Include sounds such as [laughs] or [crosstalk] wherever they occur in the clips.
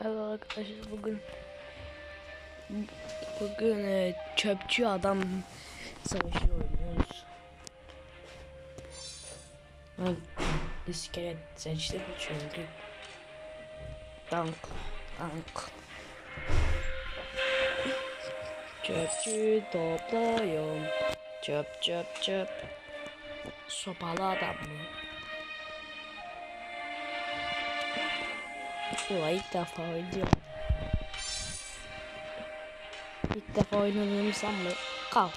Merhaba arkadaşlar bugün bugün e, çöpçü adam savaşı oynuyoruz. Ben iskelet seçtim çünkü tank tank Çöpçü topluyorum çöp çöp çöp sopalı adam mı? Ulan ilk defa oynuyorum. İlk defa oynadığımı sanma. Kal.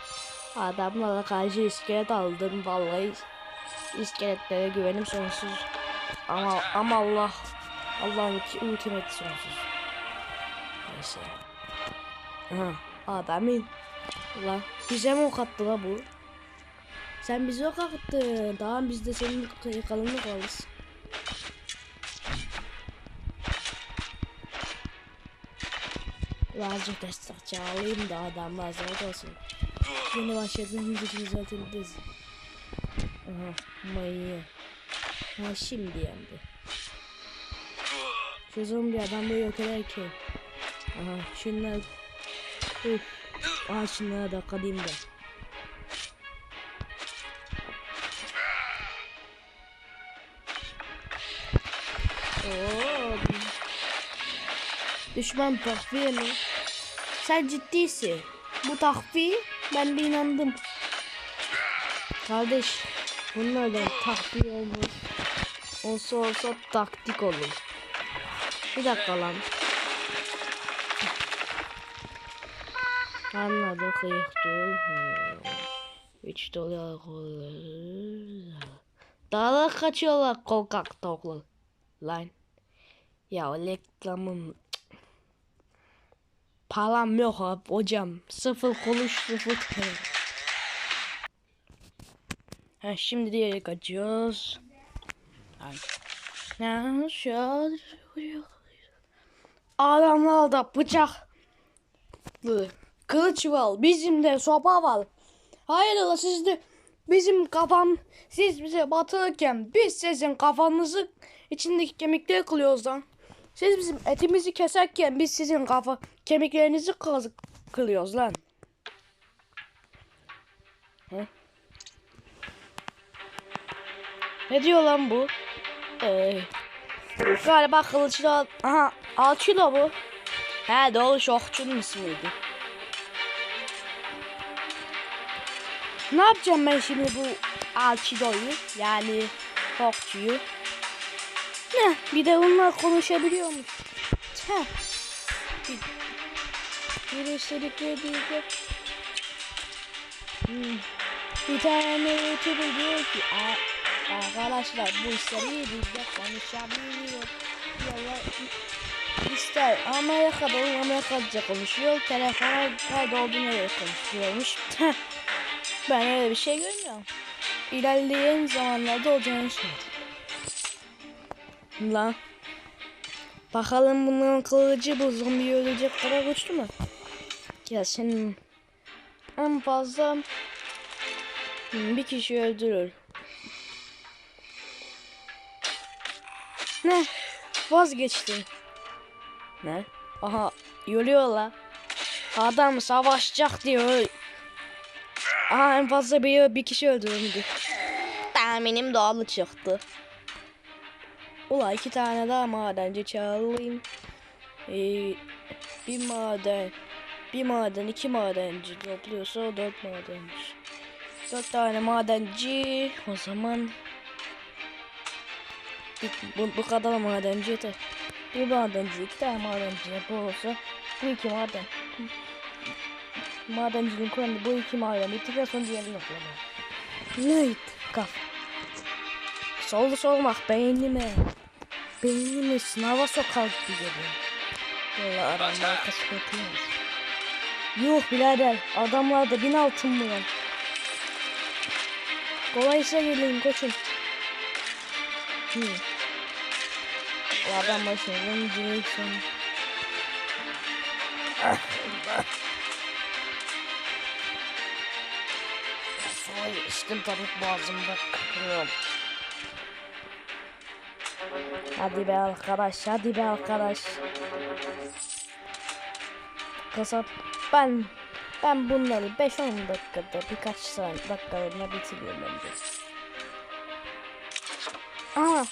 Adamlara karşı iskelet aldım vallahi. İskeletlere güvenim sonsuz. Ama ama Allah Allah'ın ultimate sonsuz. Neyse. Aha adamın. Ulan bize mi ok attı la bu? Sen bize ok attın. Tamam biz de senin kalınlık alırız. Birazcık destekçi alayım da adamlar zor olsun. Yeni başladığımız için zaten biz. Aha mayı. Ha şimdi yendi. Şu zombi adamı yok eder ki. Aha şunlar. Üf. Aha şunlara da kalayım da. Düşman takviye? Sen ciddisin. Bu takviye ben de inandım. Kardeş bunlardan takviye olmaz. Olsa olsa taktik olur. Bir dakika lan. Anladık yıktı. Üç dolar koyuyoruz. Daha kaçıyorlar korkak tavuklar. Lan. Ya reklamım Param yok abi hocam. Sıfır konuş sıfır. Ha şimdi diğeri kaçıyoruz. Ay. Ya şu Adamlarda bıçak. Kılıç var. Bizim de sopa var. Hayırlı sizde bizim kafam siz bize batırırken biz sizin kafanızı içindeki kemikleri kılıyoruz lan. Siz bizim etimizi keserken biz sizin kafa kemiklerinizi kazık kılıyoruz lan. He? Ne diyor lan bu? Ee, galiba kılıçlı aha alçılo bu. He doğru şokçunun ismiydi. Ne yapacağım ben şimdi bu alçıloyu yani şokçuyu? Ne? Bir de onlar konuşabiliyormuş. Heh. Bir, bir üstelikle bir de hmm. bir tane YouTuber diyor ki arkadaşlar bu biz de konuşabiliyor. Diyorlar ister Amerika'da olur Amerikaca konuşuyor. Telefona kaydolduğuna göre konuşuyormuş. ben öyle bir şey görmüyorum. İlerleyen zamanlarda olacağını söyledim. Lan. Bakalım bunların kılıcı bu zombi ölecek kadar güçlü mü? Ya senin en fazla bir kişi öldürür. Ne? Vazgeçti. Ne? Aha yürüyorlar. Adam savaşacak diyor. Aha en fazla bir, bir kişi öldürüldü. Tahminim doğalı çıktı. Ula iki tane daha madenci çağırayım. Ee, bir maden, bir maden, iki madenci topluyorsa dört madenci. Dört tane madenci. O zaman bu, bu kadar madenci yeter. Bir madenci, iki tane madenci yapılırsa bu iki maden. Madencinin kuralını bu iki maden bittikten sonra diğerini yapıyorlar. Neydi? Kaf. Soldu solmak beynime. Beynimi sınava sokar gibi. Valla aramda arkası kötüyüz. Yok birader adamlarda bin altın mı var? Kolaysa gelin koçum. Hmm. O adam başından direksiyon. Soy içtim tabii boğazımda kıpırıyorum. Hadi be arkadaş, hadi be arkadaş. kasap ben ben bunları 5-10 dakikada birkaç saniye dakikalarına bitiriyorum bence. Aha.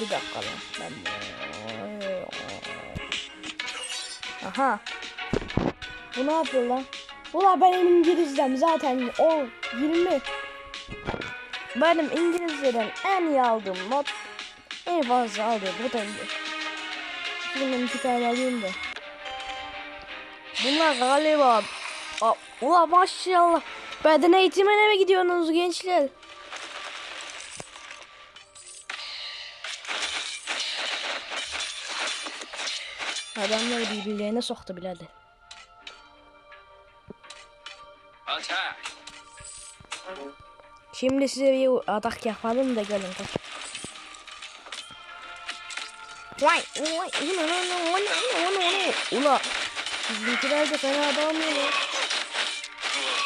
Bir dakika lan. Ben Aha. Bu ne yapıyor lan? Ula benim İngilizcem zaten o 20. Benim İngilizceden en iyi aldığım not en fazla alıyor bu da. Şimdi iki tane alayım da. Bunlar galiba Ula maşallah. Beden eğitimine mi gidiyorsunuz gençler? Adamlar birbirlerine soktu birader. Attack! Şimdi size bir atak yapalım da gelin kaç. Vay, vay, ula, ula, ula, ula, ula. Bizimkiler de fena dalmıyor.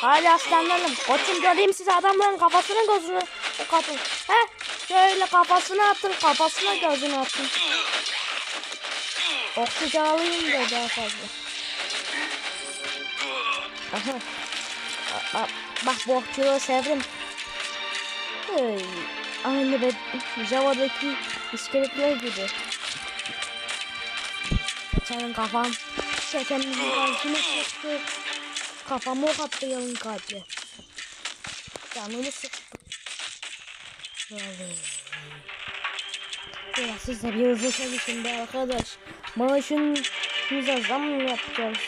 Hadi aslanlarım. Koçum göreyim size adamların kafasını gözünü. O kapı. He? Şöyle kafasını attın, kafasına gözünü attın. Oksijen alayım da daha fazla. Aha. A- a- bak bu okçuluğu sevdim. Aynı be Java'daki iskeletler gibi. Geçen kafam çekenin kalbini sıktı. Kafamı ok attı yalın kalbi. Canımı sıktı. Ya siz de bir hızlı çalışın be arkadaş. Maaşınıza zam yapacağız?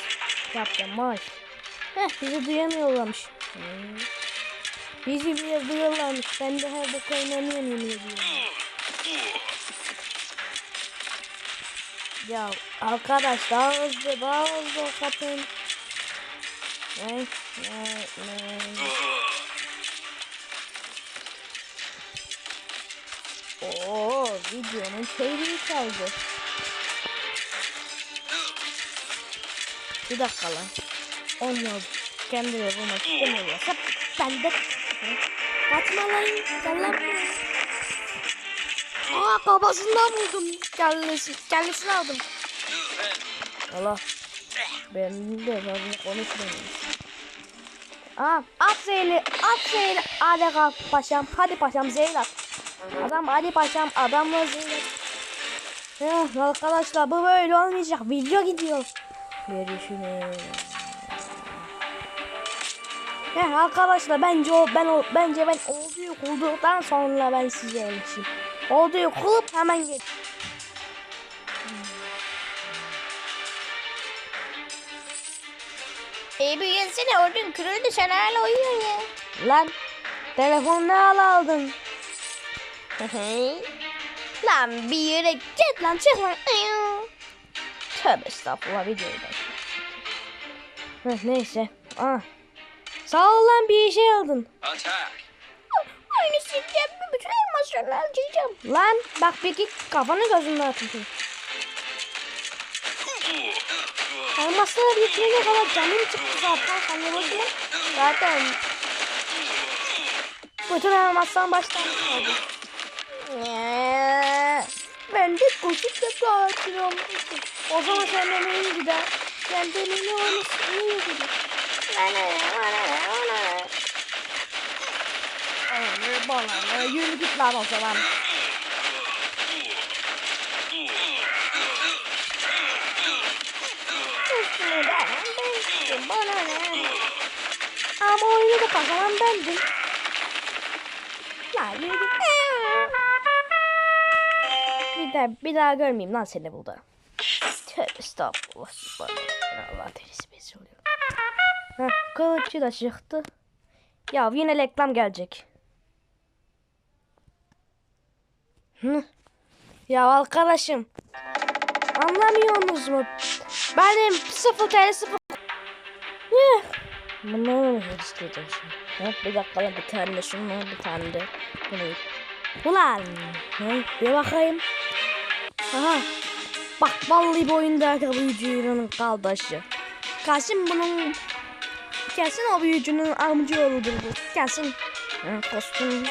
Yapacağım maaş. Heh bizi duyamıyorlarmış. Hmm. Bizi bile duyuyorlarmış. Ben de her boka inanıyorum yemin ediyorum. Ya arkadaş daha hızlı daha hızlı kapın. Ne? Ne? Ne? Oo videonun çeyreği çaldı. Bir dakika lan. Onu kendileri bulmak istemiyorlarsa ben de kaçma lan. Gel lan buraya. Aa kafasından buldum. Kellesi, kellesini aldım. Allah. Ben de fazla konuşmayayım. Aa, at zeyli, at zeyli. Hadi kalk paşam, hadi paşam zeyl at. Adam hadi paşam, adamla zeyl at. Ya arkadaşlar bu böyle olmayacak. Video gidiyor. Görüşürüz. Ya arkadaşlar bence o ben o bence ben olduğu kulduktan sonra ben size ölçeyim. Olduğu kulup hemen gel. E büyüsene ordun kırıldı sen hala uyuyorsun ya. Lan telefon ne al aldın? [laughs] lan bir yere git lan çık lan. Tövbe estağfurullah videoyu da. Neyse. Ah. Sağ ol lan bir şey aldın. Aynı sileceğim bir bütün elmaslarını harcayacağım. Lan bak bir git kafanı gözünü atın. Elmasları bitirene kadar canım çıktı zaten. Sen ne boşuna? Zaten bütün elmastan başlamış oldu. Ya. Ben de koşup da kaçırıyorum. O zaman sen de neyin gider? Sen de neyin olmuş? Neyin gider? Ne bana? Yürü git lan o zaman. Üstüne ben çıktım bana ne. Ama oyunu da kazanan bendim. Lan yürü git. Bir daha, bir daha görmeyeyim lan seni burada. Tövbe estağfurullah. Allah delisi besi oluyor. Heh, kılıççı da çıktı. Ya yine reklam gelecek. Hı. Ya arkadaşım. Anlamıyorsunuz mu? Benim 0 TL 0. Hıh. Bunları mı isteyeceğim şimdi? Heh, bir dakika bir tane de şunu bir tane de bunu. Ulan. Hı, bir bakayım. Aha. Bak vallahi bu oyundaki büyücünün kardeşi. Kesin bunun kesin o büyücünün amca oğludur bu. Kesin. Ha, kostüm.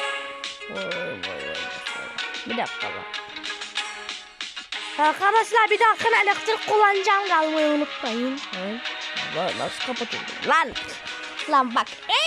Bir dakika bak. Arkadaşlar bir dakika elektrik kullanacağım kalmayı unutmayın. Lan nasıl kapatıldı? Lan. Lan bak. Ee,